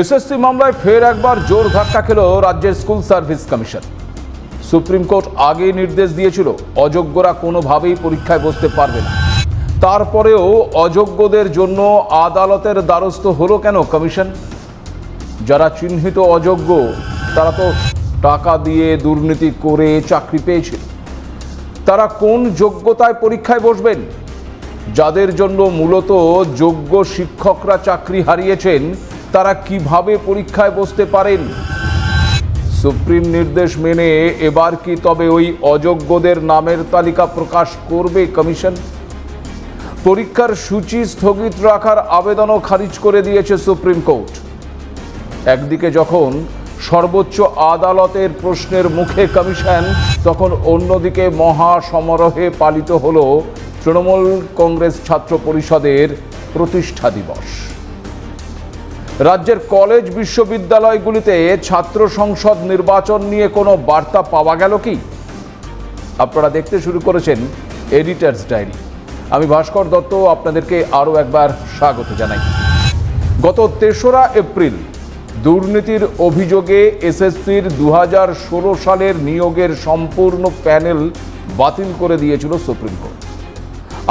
SSC মামলায় ফের একবার জোর ধাক্কা খেল রাজ্যের school service commission. Supreme court আগেই নির্দেশ দিয়েছিল, অযোগ্যরা কোনোভাবেই পরীক্ষায় বসতে পারবে না। তারপরেও অযোগ্যদের জন্য আদালতের দ্বারস্থ হলো কেন কমিশন? যারা চিহ্নিত অযোগ্য, তারা তো টাকা দিয়ে দুর্নীতি করে চাকরি পেয়েছে। তারা কোন যোগ্যতায় পরীক্ষায় বসবেন? যাদের জন্য মূলত যোগ্য শিক্ষকরা চাকরি হারিয়েছেন তারা কীভাবে পরীক্ষায় বসতে পারেন? সুপ্রিম নির্দেশ মেনে এবার কি তবে ওই অযোগ্যদের নামের তালিকা প্রকাশ করবে কমিশন? পরীক্ষার সূচি স্থগিত রাখার আবেদনও খারিজ করে দিয়েছে সুপ্রিম কোর্ট। একদিকে যখন সর্বোচ্চ আদালতের প্রশ্নের মুখে কমিশন, তখন অন্যদিকে মহা সমারোহে পালিত হল তৃণমূল কংগ্রেস ছাত্র পরিষদের প্রতিষ্ঠা দিবস। রাজ্যের কলেজ বিশ্ববিদ্যালয়গুলিতে ছাত্র সংসদ নির্বাচন নিয়ে কোনো বার্তা পাওয়া গেল কি? আপনারা দেখতে শুরু করেছেন এডিটার্স ডায়েরি আমি ভাস্কর দত্ত, আপনাদেরকে আরও একবার স্বাগত জানাই। গত তেসরা এপ্রিল, দুর্নীতির অভিযোগে এসএসসির দু হাজার ষোলো সালের নিয়োগের সম্পূর্ণ প্যানেল বাতিল করে দিয়েছিল সুপ্রিম কোর্ট।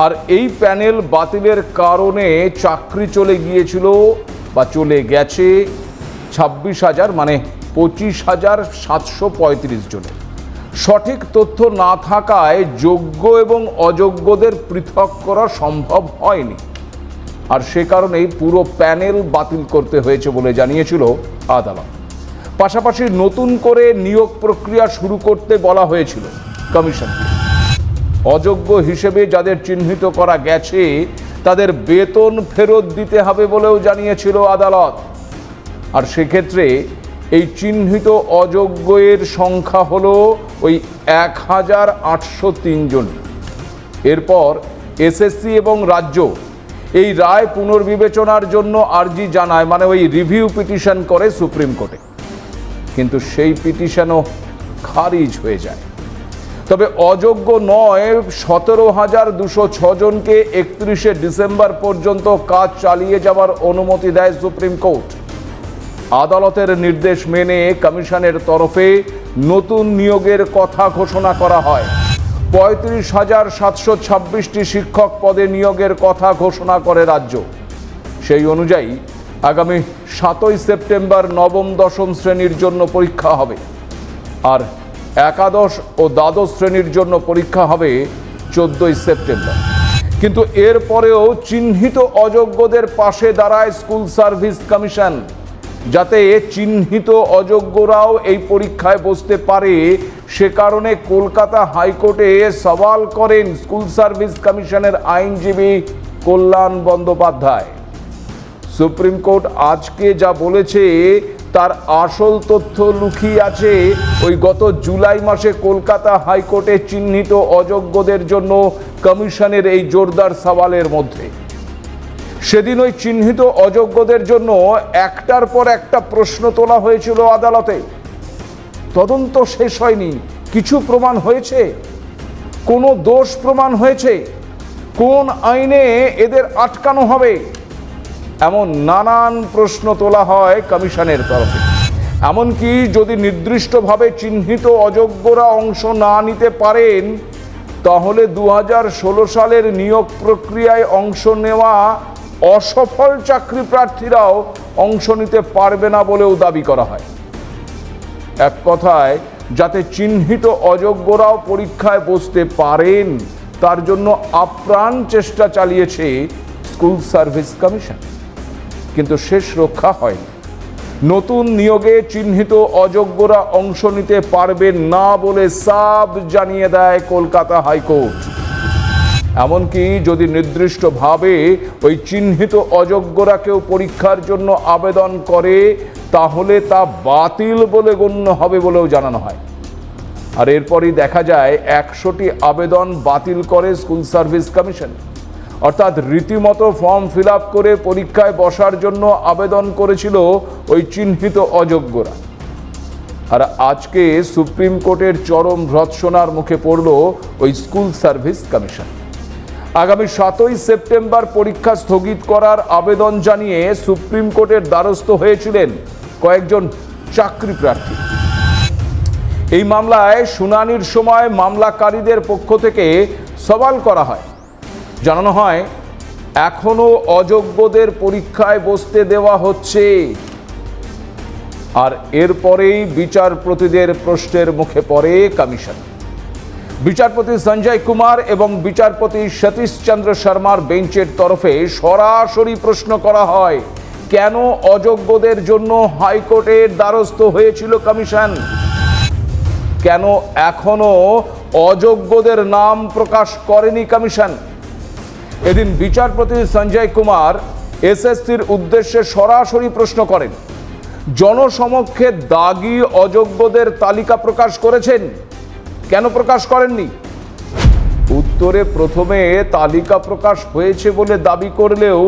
আর এই প্যানেল বাতিলের কারণে চাকরি চলে গিয়েছিল বা চলে গেছে ছাব্বিশ হাজার মানে পঁচিশ হাজার সাতশো পঁয়ত্রিশ জনের সঠিক তথ্য না থাকায় যোগ্য এবং অযোগ্যদের পৃথক করা সম্ভব হয়নি। আর সে কারণেই পুরো প্যানেল বাতিল করতে হয়েছে বলে জানিয়েছিল আদালত। পাশাপাশি নতুন করে নিয়োগ প্রক্রিয়া শুরু করতে বলা হয়েছিল কমিশনকে। অযোগ্য হিসেবে যাদের চিহ্নিত করা গেছে তাদের বেতন ফেরত দিতে হবে বলেও জানিয়েছিল আদালত। আর সেক্ষেত্রে এই চিহ্নিত অযোগ্যের সংখ্যা হল ওই এক হাজার আটশো তিনজন এরপর এসএসসি এবং রাজ্য এই রায় পুনর্বিবেচনার জন্য আর্জি জানায় মানে ওই রিভিউ পিটিশন করে সুপ্রিম কোর্টে। কিন্তু সেই পিটিশনও খারিজ হয়ে যায়। তবে অযোগ্য নয়, সতেরো হাজার দুশো জনকে একত্রিশে ডিসেম্বর পর্যন্ত কাজ চালিয়ে যাওয়ার অনুমতি দেয় সুপ্রিম কোর্ট। আদালতের নির্দেশ মেনে কমিশনের তরফে নতুন নিয়োগের কথা ঘোষণা করা হয়। পঁয়ত্রিশ হাজার সাতশো ছাব্বিশটি শিক্ষক পদে নিয়োগের কথা ঘোষণা করে রাজ্য। সেই অনুযায়ী আগামী সাতই সেপ্টেম্বর নবম দশম শ্রেণির জন্য পরীক্ষা হবে। আর একাদশ ও দ্বাদশ শ্রেণির জন্য পরীক্ষা হবে চোদ্দই সেপ্টেম্বর। কিন্তু এরপরেও চিহ্নিত অযোগ্যদের পাশে দাঁড়ায় স্কুল সার্ভিস কমিশন, যাতে চিহ্নিত অযোগ্যরাও এই পরীক্ষায় বসতে পারে। সে কারণে কলকাতা হাইকোর্টে সওয়াল করেন স্কুল সার্ভিস কমিশনের আইনজীবী কল্যাণ বন্দ্যোপাধ্যায়। সুপ্রিম কোর্ট আজকে যা বলেছে তার আসল তথ্য লুকিয়ে আছে। ওই গত জুলাই মাসে কলকাতা হাইকোর্টে চিহ্নিত অযোগ্যদের জন্য কমিশনের এই জোরদার সওয়ালের মধ্যে। সেদিন ওই চিহ্নিত অযোগ্যদের জন্য একটার পর একটা প্রশ্ন তোলা হয়েছিল আদালতে। তদন্ত শেষ হয়নি। কিছু প্রমাণ হয়েছে? কোনো দোষ প্রমাণ হয়েছে? কোন আইনে এদের আটকানো হবে? এমন নানান প্রশ্ন তোলা হয় কমিশনের তরফে। এমনকি যদি নির্দিষ্টভাবে চিহ্নিত অযোগ্যরা অংশ না নিতে পারেন, তাহলে দু হাজার ষোলো সালের নিয়োগ প্রক্রিয়ায় অংশ নেওয়া অসফল চাকরি প্রার্থীরাও অংশ নিতে পারবে না বলেও দাবি করা হয়। এক কথায়, যাতে চিহ্নিত অযোগ্যরাও পরীক্ষায় বসতে পারেন, তার জন্য আপ্রাণ চেষ্টা চালিয়েছে স্কুল সার্ভিস কমিশন। কিন্তু শেষ রক্ষা হয়নি। নতুন নিয়োগে চিহ্নিত অযোগ্যরা অংশ নিতে পারবেন না বলে সাব জানিয়ে দেয় কলকাতা হাইকোর্ট। এমনকি যদি নির্দিষ্টভাবে ওই চিহ্নিত অযোগ্যরা কেউ পরীক্ষার জন্য আবেদন করে, তাহলে তা বাতিল বলে গণ্য হবে বলেও জানানো হয়। আর এরপরই দেখা যায়, একশোটি আবেদন বাতিল করে স্কুল সার্ভিস কমিশন। অর্থাৎ রীতিমতো ফর্ম ফিল করে পরীক্ষায় বসার জন্য আবেদন করেছিল ওই চিহ্নিত অযোগ্যরা। আর আজকে সুপ্রিম কোর্টের চরম ভ্রৎসনার মুখে পড়ল ওই স্কুল সার্ভিস কমিশন। আগামী সাতই সেপ্টেম্বর পরীক্ষা স্থগিত করার আবেদন জানিয়ে সুপ্রিম কোর্টের দ্বারস্থ হয়েছিলেন কয়েকজন চাকরি প্রার্থী। এই মামলায় শুনানির সময় মামলাকারীদের পক্ষ থেকে সওয়াল করা হয়। জানানো হয়, এখনও অযোগ্যদের পরীক্ষায় বসতে দেওয়া হচ্ছে। আর এরপরেই বিচারপতিদের প্রশ্নের মুখে পড়ে কমিশন। বিচারপতি সঞ্জয় কুমার এবং বিচারপতি সতীশ চন্দ্র শর্মার বেঞ্চের তরফে সরাসরি প্রশ্ন করা হয়, কেন অযোগ্যদের জন্য হাইকোর্টের দ্বারস্থ হয়েছিল কমিশন? কেন এখনও অযোগ্যদের নাম প্রকাশ করেনি কমিশন? এদিন বিচারপতি সঞ্জয় কুমার এসএসসির উদ্দেশ্যে সরাসরি প্রশ্ন করেন, জনসমক্ষে দাগি অযোগ্যদের তালিকা প্রকাশ করেছেন? কেন প্রকাশ করেননি? উত্তরে প্রথমে তালিকা প্রকাশ হয়েছে বলে দাবি করলেও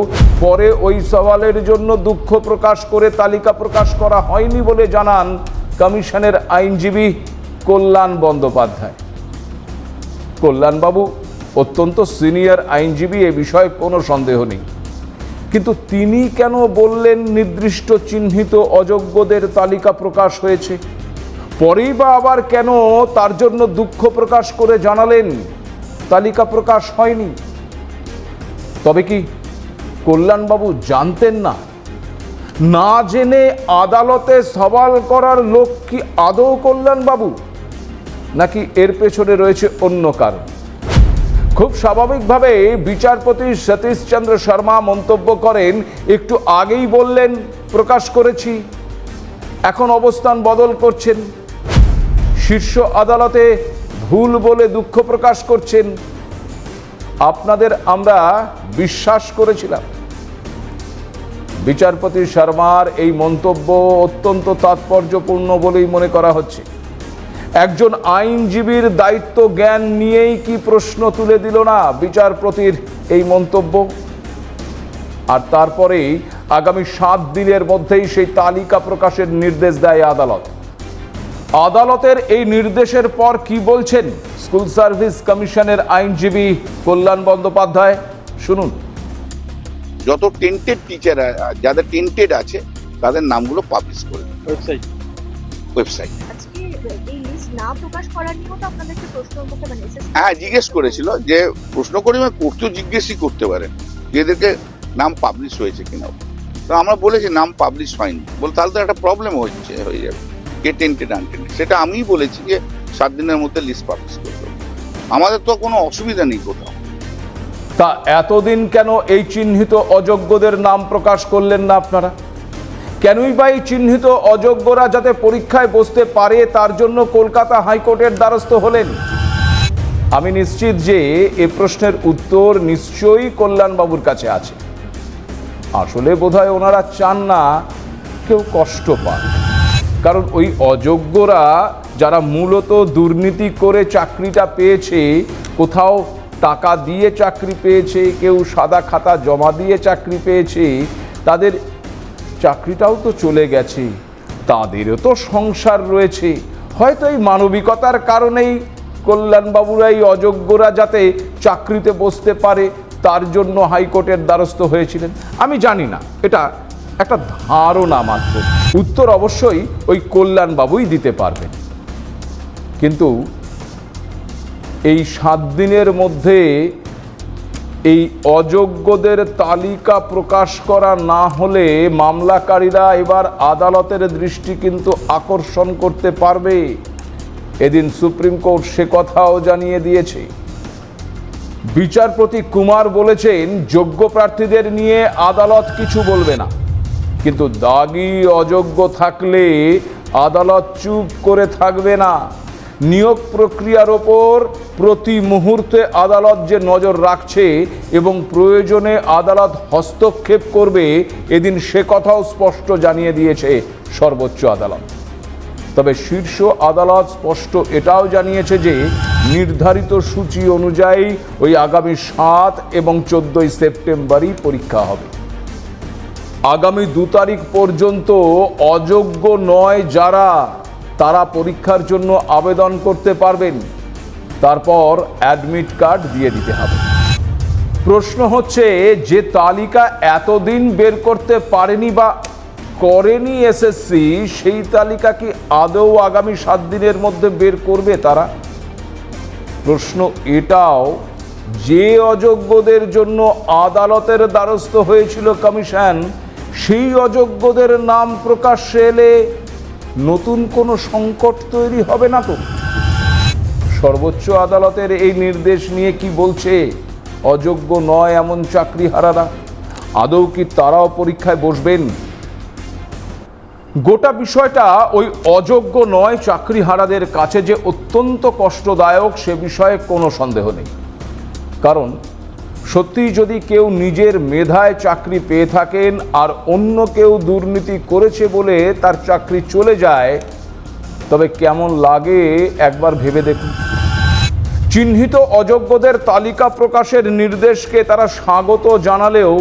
পরে ওই সওয়ালের জন্য দুঃখ প্রকাশ করে তালিকা প্রকাশ করা হয়নি বলে জানান কমিশনের আইনজীবী কল্যাণ বন্দ্যোপাধ্যায়। কল্যাণবাবু অত্যন্ত সিনিয়র আইনজীবী এ বিষয়ে কোনো সন্দেহ নেই। কিন্তু তিনি কেন বললেন নির্দিষ্ট চিহ্নিত অযোগ্যদের তালিকা প্রকাশ হয়েছে? পরেই বা আবার কেন তার জন্য দুঃখ প্রকাশ করে জানালেন? তালিকা প্রকাশ হয়নি। তবে কি কল্যাণবাবু জানতেন না? না জেনে আদালতে সওয়াল করার লোক কি আদৌ কল্যাণবাবু? নাকি এর পেছনে রয়েছে অন্য কারণ? খুব স্বাভাবিকভাবে বিচারপতি সতীশ চন্দ্র শর্মা মন্তব্য করেন, একটু আগেই বললেন, প্রকাশ করেছি। এখন অবস্থান বদল করছেন। শীর্ষ আদালতে ভুল বলে দুঃখ প্রকাশ করছেন। আপনাদের আমরা বিশ্বাস করেছিলাম। বিচারপতি শর্মার এই মন্তব্য অত্যন্ত তাৎপর্যপূর্ণ বলেই মনে করা হচ্ছে। একজন আইনজীবীর দায়িত্ব জ্ঞান নিয়েই কি প্রশ্ন তুলে দিল না বিচারপতির এই মন্তব্য? আর তারপরেই আগামী সাত দিনের মধ্যেই সেই তালিকা প্রকাশের নির্দেশ দেয় আদালত। আদালতের এই নির্দেশের পর কি বলছেন স্কুল সার্ভিস কমিশনের আইনজীবী কল্যাণ বন্দ্যোপাধ্যায়? শুনুন। যত টেন্টেড টিচার যাদের টেন্টেড আছে তাদের নামগুলো পাবলিশ করে ওয়েবসাইট ওয়েবসাইট আজকে এই লিস্ট না প্রকাশ করার নিয়েও তো আপনাদেরকে প্রশ্ন মুখে মানে হ্যাঁ জিজ্ঞেস করেছিল যে প্রশ্ন করে মানে করতেও জিজ্ঞেসই করতে পারেন যে এদেরকে নাম পাবলিশ হয়েছে কিনা। তো আমরা বলেছি নাম পাবলিশ হয়নি। বলে তাহলে তো একটা প্রবলেম হচ্ছে হয়ে যাবে। কে টেন্টেড আনটেন্টেড সেটা আমিই বলেছি যে সাত দিনের মধ্যে লিস্ট পাবলিশ করতে আমাদের তো কোনো অসুবিধা নেই কোথাও। তা এতদিন কেন এই চিহ্নিত অযোগ্যদের নাম প্রকাশ করলেন না আপনারা? কেনই বা এই চিহ্নিত অযোগ্যরা যাতে পরীক্ষায় বসতে পারে, তার জন্য কলকাতা হাইকোর্টের দ্বারস্থ হলেন? আমি নিশ্চিত যে এ প্রশ্নের উত্তর নিশ্চয়ই কল্যাণবাবুর কাছে আছে। আসলে বোধহয় ওনারা চান না কেউ কষ্ট পান কারণ ওই অযোগ্যরা যারা মূলত দুর্নীতি করে চাকরিটা পেয়েছে, কোথাও টাকা দিয়ে চাকরি পেয়েছে, কেউ সাদা খাতা জমা দিয়ে চাকরি পেয়েছে, তাদের চাকরিটাও তো চলে গেছে। তাদেরও তো সংসার রয়েছে। হয়তো এই মানবিকতার কারণেই কল্যাণবাবুরা এই অযোগ্যরা যাতে চাকরিতে বসতে পারে, তার জন্য হাইকোর্টের দ্বারস্থ হয়েছিলেন। আমি জানি না, এটা একটা ধারণা মাত্র। উত্তর অবশ্যই ওই কল্যাণবাবুই দিতে পারবেন। কিন্তু এই সাত দিনের মধ্যে এই অযোগ্যদের তালিকা প্রকাশ করা না হলে মামলাকারীরা এবার আদালতের দৃষ্টি কিন্তু আকর্ষণ করতে পারবে। এদিন সুপ্রিম কোর্ট সে কথাও জানিয়ে দিয়েছে। বিচারপতি কুমার বলেছেন, যোগ্য প্রার্থীদের নিয়ে আদালত কিছু বলবে না। কিন্তু দাগি অযোগ্য থাকলে আদালত চুপ করে থাকবে না। নিয়োগ প্রক্রিয়ার ওপর প্রতি মুহূর্তে আদালত যে নজর রাখছে এবং প্রয়োজনে আদালত হস্তক্ষেপ করবে, এদিন সে কথাও স্পষ্ট জানিয়ে দিয়েছে সর্বোচ্চ আদালত। তবে শীর্ষ আদালত স্পষ্ট এটাও জানিয়েছে যে, নির্ধারিত সূচি অনুযায়ী ওই আগামী সাত এবং চোদ্দই সেপ্টেম্বরই পরীক্ষা হবে। আগামী দু তারিখ পর্যন্ত অযোগ্য নয় যারা তারা পরীক্ষার জন্য আবেদন করতে পারবেন। তারপর অ্যাডমিট কার্ড দিয়ে দিতে হবে। প্রশ্ন হচ্ছে, যে তালিকা এতদিন বের করতে পারেনি বা করেনি এসএসসি, সেই তালিকা কি আদৌ আগামী সাত দিনের মধ্যে বের করবে তারা? প্রশ্ন এটাও, যে অযোগ্যদের জন্য আদালতের দ্বারস্থ হয়েছিল কমিশন, সেই অযোগ্যদের নাম প্রকাশ্যে এলে নতুন কোনো সংকট তৈরি হবে না তো? সর্বোচ্চ আদালতের এই নির্দেশ নিয়ে কি বলছে? অযোগ্য নয় এমন চাকরিহারারা। আদৌ কি তারাও পরীক্ষায় বসবেন? গোটা বিষয়টা ওই অযোগ্য নয় চাকরিহারাদের কাছে যে অত্যন্ত কষ্টদায়ক সে বিষয়ে কোনো সন্দেহ নেই। কারণ সত্যি যদি কেউ নিজের মেধায় চাকরি পেয়ে থাকেন আর অন্য কেউ দুর্নীতি করেছে বলে তার চাকরি চলে যায়, তবে কেমন লাগে একবার ভেবে দেখুন। চিহ্নিত অযোগ্যদের তালিকা প্রকাশের নির্দেশকে তারা স্বাগত জানালেও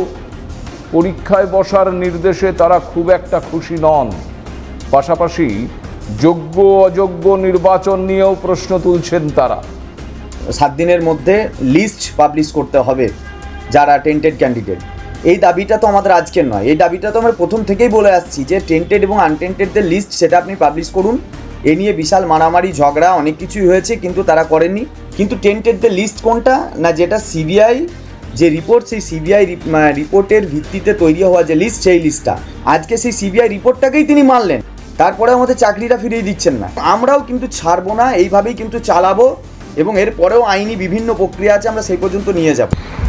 পরীক্ষায় বসার নির্দেশে তারা খুব একটা খুশি নন। পাশাপাশি যোগ্য অযোগ্য নির্বাচন নিয়েও প্রশ্ন তুলছেন তারা। সাত দিনের মধ্যে লিস্ট পাবলিশ করতে হবে যারা টেন্টেড ক্যান্ডিডেট এই দাবিটা তো আমাদের আজকের নয়। এই দাবিটা তো আমরা প্রথম থেকেই বলে আসছি যে টেন্টেড এবং আনটেন্টেডদের লিস্ট সেটা আপনি পাবলিশ করুন। এ নিয়ে বিশাল মারামারি, ঝগড়া, অনেক কিছুই হয়েছে কিন্তু তারা করেননি। কিন্তু টেন্টেডদের লিস্ট কোনটা? না, যেটা সিবিআই যে রিপোর্ট সেই সিবিআই রিপোর্টের ভিত্তিতে তৈরি হওয়া যে লিস্ট সেই লিস্টটা আজকে সেই সিবিআই রিপোর্টটাকেই তিনি মানলেন তারপরে আমাদের চাকরিটা ফিরিয়ে দিচ্ছেন না। আমরাও কিন্তু ছাড়বো না, এইভাবেই কিন্তু চালাবো। এবং এরপরেও আইনি বিভিন্ন প্রক্রিয়া আছে, আমরা সেই পর্যন্ত নিয়ে যাব।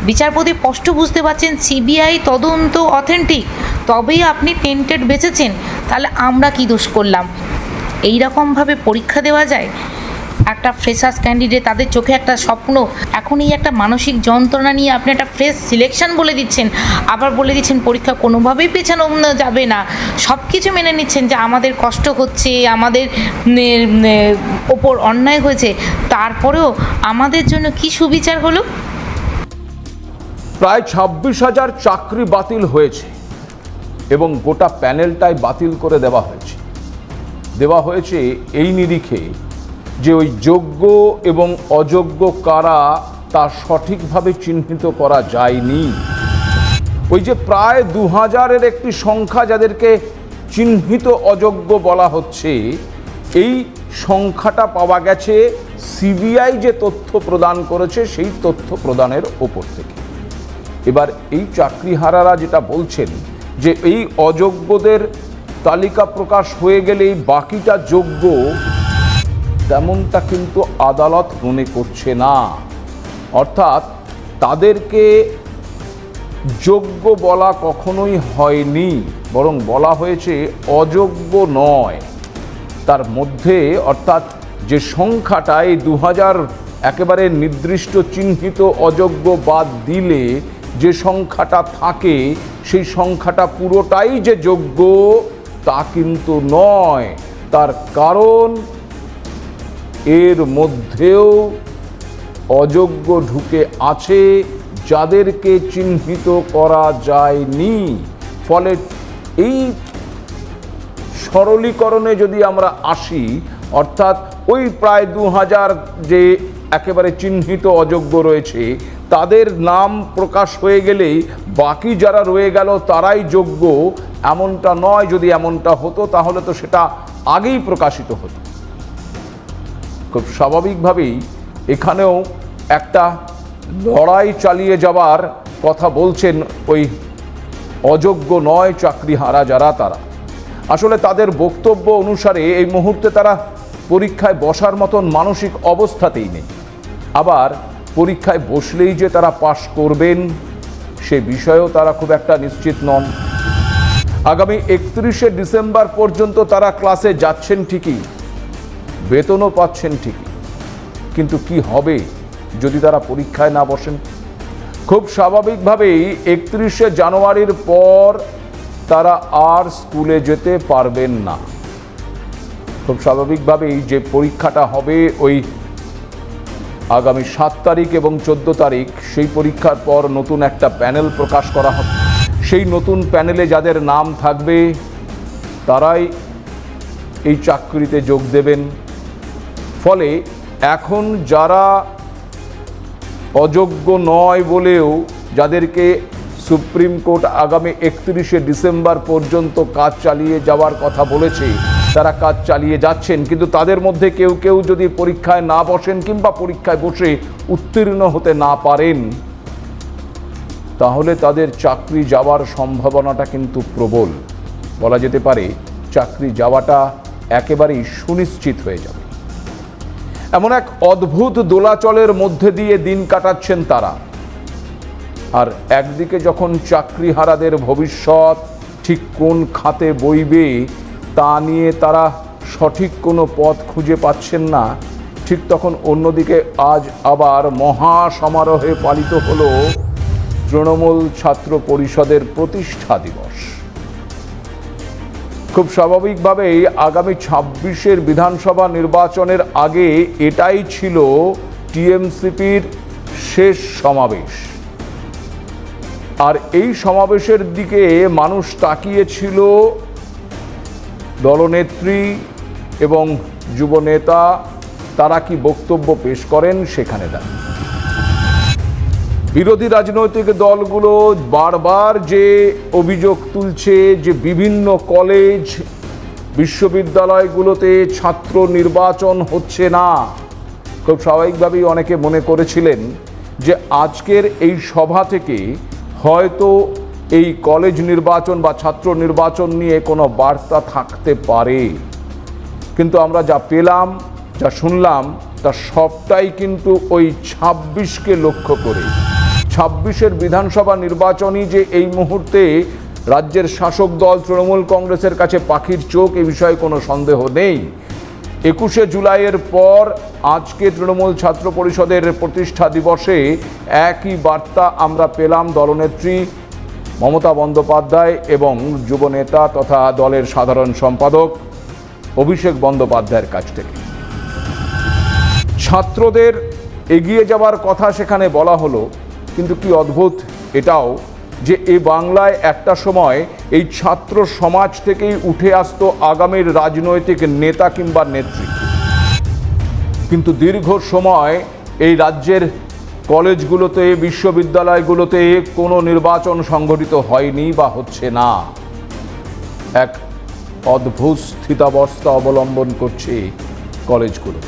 বিচারপতি স্পষ্ট বুঝতে পারছেন, সিবিআই তদন্ত অথেন্টিক তবেই আপনি টেন্টেড বেঁচেছেন, তাহলে আমরা কি দোষ করলাম? এইরকমভাবে পরীক্ষা দেওয়া যায়? একটা ফ্রেশার্স ক্যান্ডিডেট তাদের চোখে একটা স্বপ্ন এখন এই একটা মানসিক যন্ত্রণা নিয়ে আপনি একটা ফ্রেশ সিলেকশন বলে দিচ্ছেন। আবার বলে দিচ্ছেন পরীক্ষা কোনোভাবেই পেছানো যাবে না। সব কিছু মেনে নিচ্ছেন যে আমাদের কষ্ট হচ্ছে, আমাদের ওপর অন্যায় হয়েছে। তারপরেও আমাদের জন্য কি সুবিচার হলো? প্রায় ছাব্বিশ হাজার চাকরি বাতিল হয়েছে এবং গোটা প্যানেলটাই বাতিল করে দেওয়া হয়েছে। দেওয়া হয়েছে এই নিরিখে যে ওই যোগ্য এবং অযোগ্য কারা তা সঠিকভাবে চিহ্নিত করা যায়নি। ওই যে প্রায় দু হাজারের একটি সংখ্যা যাদেরকে চিহ্নিত অযোগ্য বলা হচ্ছে, এই সংখ্যাটা পাওয়া গেছে সিবিআই যে তথ্য প্রদান করেছে সেই তথ্য প্রদানের ওপর থেকে। এবার এই চাকরিহারারা যেটা বলছেন যে এই অযোগ্যদের তালিকা প্রকাশ হয়ে গেলেই বাকিটা যোগ্য তেমনটা কিন্তু আদালত মনে করছে না। অর্থাৎ তাদেরকে যোগ্য বলা কখনোই হয়নি, বরং বলা হয়েছে অযোগ্য নয়। তার মধ্যে অর্থাৎ যে সংখ্যাটা এই দু হাজার একেবারে নির্দিষ্ট চিহ্নিত অযোগ্য বাদ দিলে যে সংখ্যাটা থাকে, সেই সংখ্যাটা পুরোটাই যে যোগ্য তা কিন্তু নয়। তার কারণ এর মধ্যেও অযোগ্য ঢুকে আছে যাদেরকে চিহ্নিত করা যায়নি। ফলে এই সরলীকরণে যদি আমরা আসি, অর্থাৎ ওই প্রায় দু হাজার যে একেবারে চিহ্নিত অযোগ্য রয়েছে, তাদের নাম প্রকাশ হয়ে গেলেই বাকি যারা রয়ে গেল তারাই যোগ্য। এমনটা নয়, যদি এমনটা হতো তাহলে তো সেটা আগেই প্রকাশিত হতো। খুব স্বাভাবিকভাবেই এখানেও একটা লড়াই চালিয়ে যাবার কথা বলছেন ওই অযোগ্য নয় চাকরি হারা যারা তারা। আসলে তাদের বক্তব্য অনুসারে এই মুহূর্তে তারা পরীক্ষায় বসার মতন মানসিক অবস্থাতেই নেই। আবার পরীক্ষায় বসলেই যে তারা পাশ করবেন, সে বিষয়েও তারা খুব একটা নিশ্চিত নন। আগামী একত্রিশে ডিসেম্বর পর্যন্ত তারা ক্লাসে যাচ্ছেন ঠিকই। বেতনও পাচ্ছেন ঠিকই। কিন্তু কি হবে যদি তারা পরীক্ষায় না বসেন? খুব স্বাভাবিকভাবেই একত্রিশে জানুয়ারির পর তারা আর স্কুলে যেতে পারবেন না। খুব স্বাভাবিকভাবেই যে পরীক্ষাটা হবে ওই আগামী সাত তারিখ এবং চোদ্দ তারিখ, সেই পরীক্ষার পর নতুন একটা প্যানেল প্রকাশ করা হবে। সেই নতুন প্যানেলে যাদের নাম থাকবে, তারাই এই চাকরিতে যোগ দেবেন। ফলে এখন যারা অযোগ্য নয় বলেও যাদেরকে সুপ্রিম কোর্ট আগামী একত্রিশে ডিসেম্বর পর্যন্ত কাজ চালিয়ে যাওয়ার কথা বলেছে, তারা কাজ চালিয়ে যাচ্ছেন। কিন্তু তাদের মধ্যে কেউ কেউ যদি পরীক্ষায় না বসেন কিংবা পরীক্ষায় বসে উত্তীর্ণ হতে না পারেন, তাহলে তাদের চাকরি যাওয়ার সম্ভাবনাটা কিন্তু প্রবল। বলা যেতে পারে, চাকরি যাওয়াটা একেবারেই সুনিশ্চিত হয়ে যাবে। এমন এক অদ্ভুত দোলাচলের মধ্যে দিয়ে দিন কাটাচ্ছেন তারা। আর একদিকে যখন চাকরিহারাদের ভবিষ্যৎ ঠিক কোন খাতে বইবে, তা নিয়ে তারা সঠিক কোনো পথ খুঁজে পাচ্ছেন না, ঠিক তখন অন্যদিকে আজ আবার মহা সমারোহে পালিত হলো তৃণমূল ছাত্র পরিষদের প্রতিষ্ঠা দিবস। খুব স্বাভাবিকভাবেই আগামী ছাব্বিশের বিধানসভা নির্বাচনের আগে এটাই ছিল টিএমসিপির শেষ সমাবেশ। আর এই সমাবেশের দিকে মানুষ তাকিয়েছিল দলনেত্রী এবং যুবনেতা তারা কি বক্তব্য পেশ করেন সেখানে দাঁড়িয়ে। বিরোধী রাজনৈতিক দলগুলো বারবার যে অভিযোগ তুলছে যে বিভিন্ন কলেজ, বিশ্ববিদ্যালয়গুলোতে ছাত্র নির্বাচন হচ্ছে না। খুব স্বাভাবিকভাবেই অনেকে মনে করেছিলেন যে আজকের এই সভা থেকে হয়তো এই কলেজ নির্বাচন বা ছাত্র নির্বাচন নিয়ে কোনো বার্তা থাকতে পারে। কিন্তু আমরা যা পেলাম, যা শুনলাম, তা সবটাই কিন্তু ওই ছাব্বিশকে লক্ষ্য করে। ছাব্বিশের বিধানসভা নির্বাচনই যে এই মুহূর্তে রাজ্যের শাসক দল তৃণমূল কংগ্রেসের কাছে পাখির চোখ, এ বিষয়ে কোনো সন্দেহ নেই। একুশে জুলাইয়ের পর আজকে তৃণমূল ছাত্র পরিষদের প্রতিষ্ঠা দিবসে একই বার্তা আমরা পেলাম দলনেত্রী মমতা বন্দ্যোপাধ্যায় এবং যুবনেতা তথা দলের সাধারণ সম্পাদক অভিষেক বন্দ্যোপাধ্যায়ের কাছ থেকে। ছাত্রদের এগিয়ে যাওয়ার কথা সেখানে বলা হলো কিন্তু কি অদ্ভুত এটাও যে এ বাংলায় একটা সময় এই ছাত্র সমাজ থেকেই উঠে আসতো আগামীর রাজনৈতিক নেতা কিংবা নেত্রী। কিন্তু দীর্ঘ সময় এই রাজ্যের কলেজগুলোতে, বিশ্ববিদ্যালয়গুলোতে কোনো নির্বাচন সংগঠিত হয়নি বা হচ্ছে না। এক অদ্ভুত স্থিতাবস্থা অবলম্বন করছে কলেজগুলো।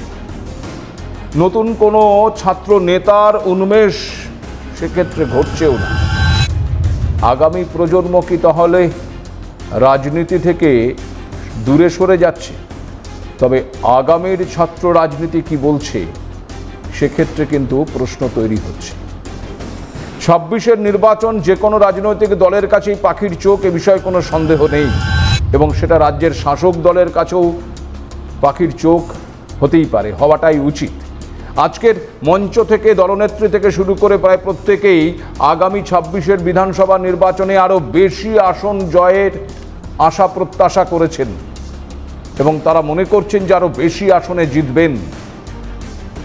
নতুন কোনো ছাত্র নেতার উন্মেষ সেক্ষেত্রে ঘটছেও না। আগামী প্রজন্ম কি তাহলে রাজনীতি থেকে দূরে সরে যাচ্ছে? তবে আগামীর ছাত্র রাজনীতি কি বলছে? সেক্ষেত্রে কিন্তু প্রশ্ন তৈরি হচ্ছে। ছাব্বিশের নির্বাচন যে কোনো রাজনৈতিক দলের কাছেই পাখির চোখ, এ বিষয়ে কোনো সন্দেহ নেই। এবং সেটা রাজ্যের শাসক দলের কাছেও পাখির চোখ হতেই পারে, হওয়াটাই উচিত। আজকের মঞ্চ থেকে, দলনেত্রী থেকে শুরু করে প্রায় প্রত্যেকেই আগামী ছাব্বিশের বিধানসভা নির্বাচনে আরও বেশি আসন জয়ের আশা প্রত্যাশা করেছেন। এবং তারা মনে করছেন যে আরও বেশি আসনে জিতবেন।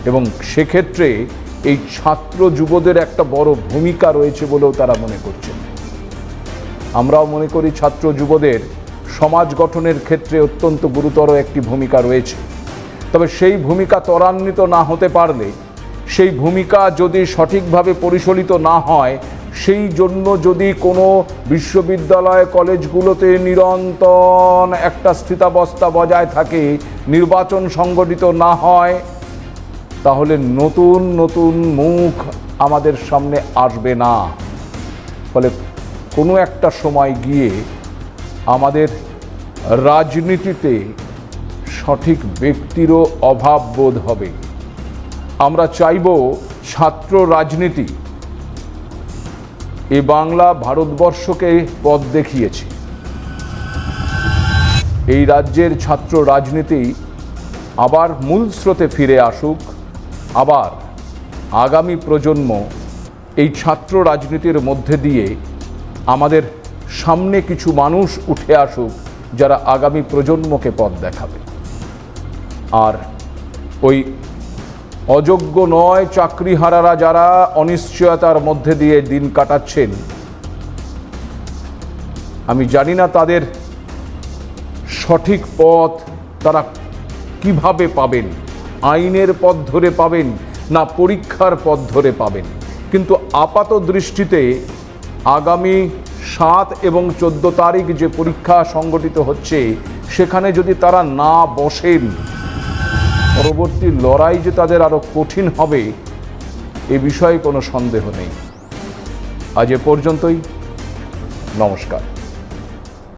এবং সেক্ষেত্রে এই ছাত্র যুবদের একটা বড় ভূমিকা রয়েছে বলেও তারা মনে করছেন। আমরাও মনে করি ছাত্র যুবদের সমাজ গঠনের ক্ষেত্রে অত্যন্ত গুরুতর একটি ভূমিকা রয়েছে। তবে সেই ভূমিকা ত্বরান্বিত না হতে পারলে, সেই ভূমিকা যদি সঠিকভাবে পরিচালিত না হয়, সেই জন্য যদি কোনো বিশ্ববিদ্যালয় কলেজগুলোতে নিরন্তর একটা স্থিতাবস্থা বজায় থাকে, নির্বাচন সংগঠিত না হয়, তাহলে নতুন নতুন মুখ আমাদের সামনে আসবে না। ফলে কোনো একটা সময় গিয়ে আমাদের রাজনীতিতে সঠিক ব্যক্তিরও অভাব বোধ হবে। আমরা চাইব ছাত্র রাজনীতি। এ বাংলা ভারতবর্ষকে পথ দেখিয়েছে। এই রাজ্যের ছাত্র রাজনীতি আবার মূল স্রোতে ফিরে আসুক, আবার আগামী প্রজন্ম এই ছাত্র রাজনীতির মধ্যে দিয়ে আমাদের সামনে কিছু মানুষ উঠে আসুক, যারা আগামী প্রজন্মকে পথ দেখাবে। আর ওই অযোগ্য নয় চাকরিহারারা যারা অনিশ্চয়তার মধ্যে দিয়ে দিন কাটাচ্ছেন। আমি জানি না তাদের সঠিক পথ তারা কীভাবে পাবেন, আইনের পথ ধরে পাবেন না পরীক্ষার পথ ধরে পাবেন। কিন্তু আপাত দৃষ্টিতে আগামী সাত এবং চোদ্দ তারিখ যে পরীক্ষা সংগঠিত হচ্ছে, সেখানে যদি তারা না বসেন পরবর্তী লড়াই যে তাদের আরও কঠিন হবে, এ বিষয়ে কোনো সন্দেহ নেই। আজ এ পর্যন্তই। নমস্কার।